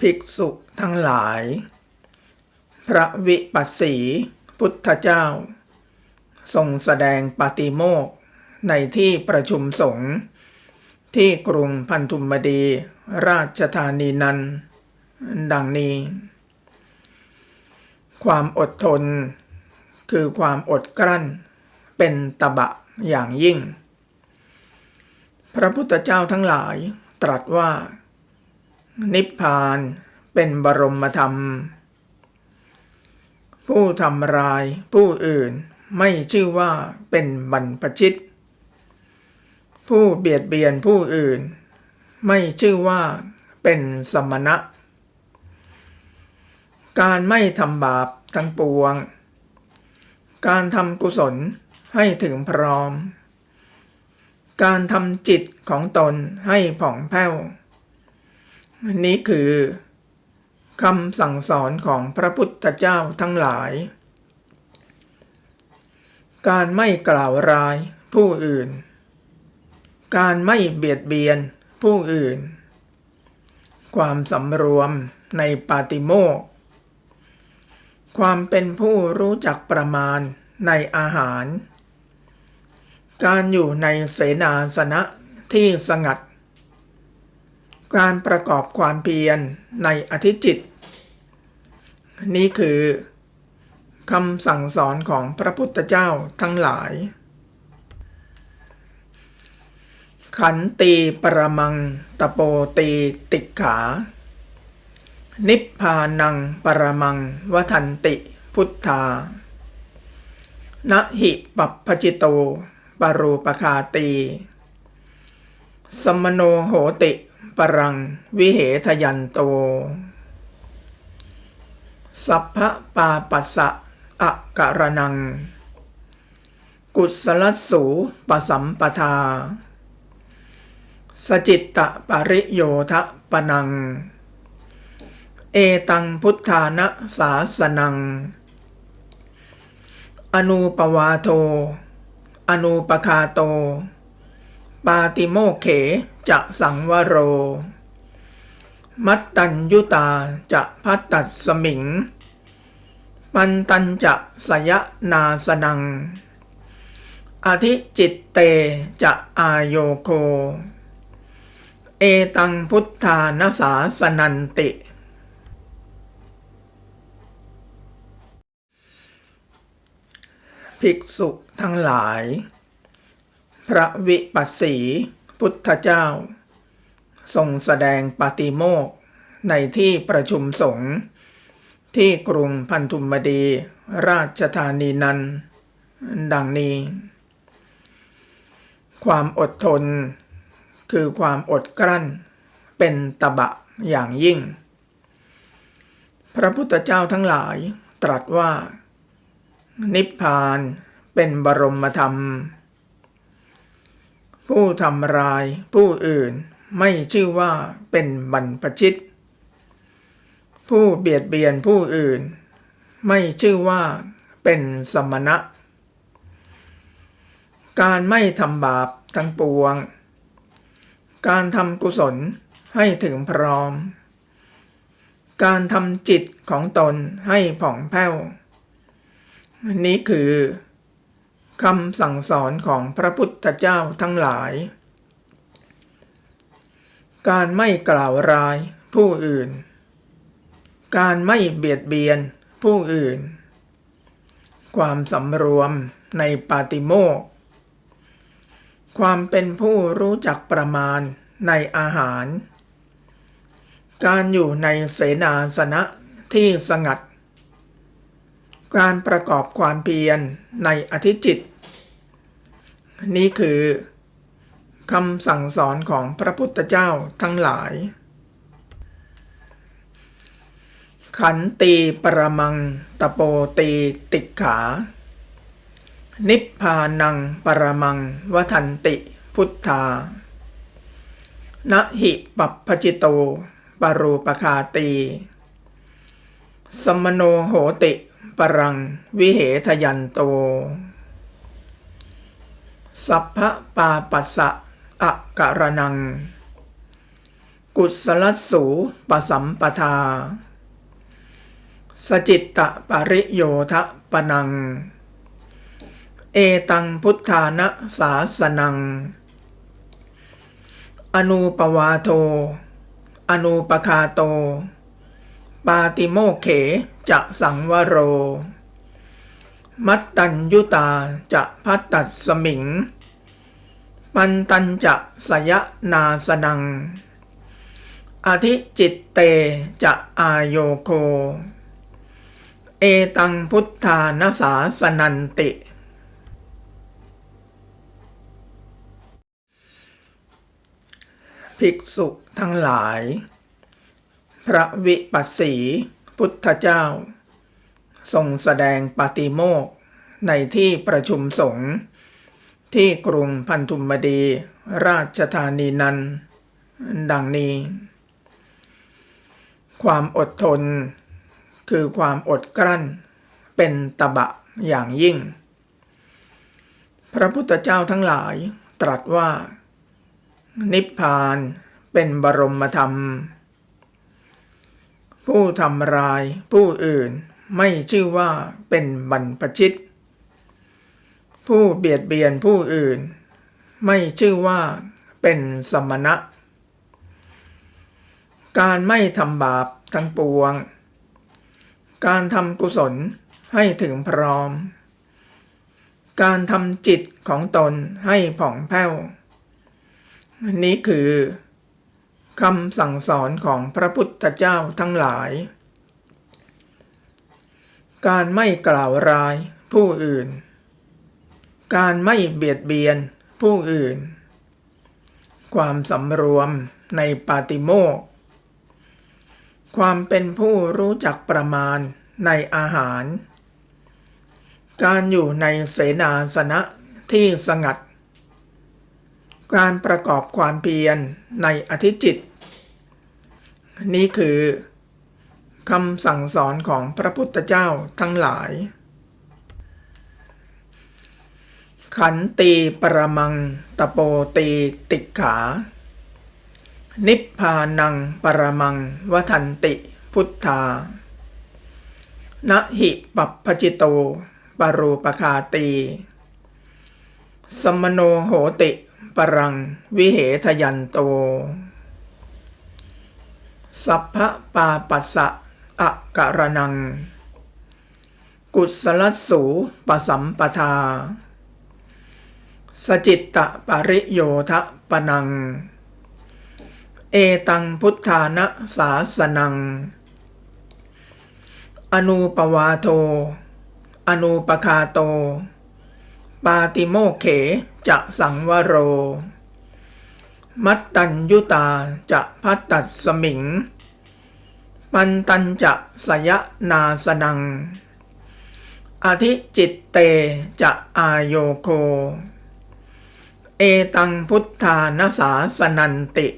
ภิกษุทั้งหลาย พระวิปัสสี พุทธเจ้า ทรงแสดงปาติโมกในที่ประชุมสงฆ์ที่กรุงพันธุมดีราชธานีนันดังนี้ ความอดทน คือความอดกลั้น เป็นตบะอย่างยิ่ง พระพุทธเจ้าทั้งหลายตรัสว่า นิพพานเป็นบรมธรรม ผู้ทำรายผู้อื่นไม่ชื่อว่าเป็นบรรพชิต ผู้เบียดเบียนผู้อื่น ไม่ชื่อว่าเป็นสมณะ การไม่ทำบาปทั้งปวง การทำกุศลให้ถึงพร้อม การทำจิตของตนให้ผ่องแผ้ว นี้คือคำสั่งสอนของพระพุทธเจ้าทั้งหลาย การไม่กล่าวร้ายผู้อื่น การไม่เบียดเบียนผู้อื่น ความสำรวมในปาติโมกความเป็นผู้รู้จักประมาณในอาหาร การอยู่ในเสนาสนะที่สงัด การประกอบความเพียรในอธิจิต นี่คือคำสั่งสอนของพระพุทธเจ้าทั้งหลาย ขันตีปรมังตะโปตีติกขา นิพพานังปรมังวทันติพุทธานะหิปัปพจิโต ปรูปคาตี สมโนโหติ ปรัง วิเหทยันโต สัพพะปาปัสสะอะกะระนัง กุศลสูปสัมปทา สจิตตะปริโยทะปนัง เอตังพุทธานะสาสนัง อนูปวาโท อนูปคาโต ปาติโมเขจะสังวโร มัตตัญยุตาจะพัตตัดสมิง ปันตัญจะสยนาสนัง อธิจิตเตจะอายโยโค เอตังพุทธานาสาสนันติ ภิกษุทั้งหลาย พระวิปัสสี พุทธเจ้า ทรงแสดงปาติโมกในที่ประชุมสงฆ์ที่กรุงพันธุมดีราชธานีนั้น ดังนี้ ความอดทน คือความอดกลั้น เป็นตบะอย่างยิ่ง พระพุทธเจ้าทั้งหลายตรัสว่า นิพพานเป็นบรมธรรม ผู้ทำรายผู้อื่นไม่ชื่อว่าเป็นบรรพชิต ผู้เบียดเบียนผู้อื่น ไม่ชื่อว่าเป็นสมณะ การไม่ทำบาปทั้งปวง การทำกุศลให้ถึงพร้อม การทำจิตของตนให้ผ่องแผ้ว นี้คือ คำสั่งสอนของพระพุทธเจ้าทั้งหลาย การไม่กล่าวร้ายผู้อื่น การไม่เบียดเบียนผู้อื่น ความสำรวมในปาติโมกความเป็นผู้รู้จักประมาณในอาหาร การอยู่ในเสนาสนะที่สงัด การประกอบความเพียรในอธิจิต นี้คือคำสั่งสอนของพระพุทธเจ้าทั้งหลาย ขันตีปรมังตะโปตีติขา นิพพานังปรมังวทันติพุทธานะหิปัปพจิโต ปรูปคาตี สมโนโหติ ปรังวิเหทยันโต สัพพะปาปัสสะอะกะระนัง กุศลสูปสัมปทา สจิตตปริโยทะปนัง เอตังพุทธานะสาสนัง อนูปวาโท อนูปคาโต ปาติโมเขจะสังวโร มัตตัญยุตาจะพัตตัสสมิง ปันตัญจะสยนาสนัง อธิจิตเตจะอายโยโค เอตังพุทธานาสาสนันติ ภิกษุทั้งหลาย พระวิปัสสีพุทธเจ้า ทรงแสดงปาติโมกข์ในที่ประชุมสงฆ์ที่กรุงพันธุมดี ราชธานีนั้น ดังนี้ ความอดทน คือความอดกลั้น เป็นตบะอย่างยิ่ง พระพุทธเจ้าทั้งหลายตรัสว่า นิพพานเป็นบรมธรรม ผู้ทำรายผู้อื่น ไม่ชื่อว่าเป็นบรรพชิต ผู้เบียดเบียนผู้อื่น ไม่ชื่อว่าเป็นสมณะ การไม่ทำบาปทั้งปวง การทำกุศลให้ถึงพร้อม การทำจิตของตนให้ผ่องแผ้ว นี้คือคำสั่งสอนของพระพุทธเจ้าทั้งหลาย การไม่กล่าวร้ายผู้อื่น การไม่เบียดเบียนผู้อื่น ความสำรวมในปาติโมกความเป็นผู้รู้จักประมาณในอาหาร การอยู่ในเสนาสนะที่สงัด การประกอบความเพียรในอธิจิต นี่คือ คำสั่งสอนของพระพุทธเจ้าทั้งหลาย ขันตีปรมังตโปตีติขา นิพพานังปรมังวทันติพุทธานะหิปัปพจิโตปรูปคาตี สมโนโหติปรังวิเหทยันโต สัพพะปาปัสสะ อะกะระนัง กุศลสูปสัมปทา สจิตตปริโยทะปนัง เอตังพุทธานะสาสนัง อนูปวาโท อนูปคาโต ปาติโมเขจะสังวโร มัตตัญยุตาจะพัตตัสสมิง ปันตัญจะสยนาสนัง อธิจิตเตจะอายโยโค เอตังพุทธานาสาสนันติ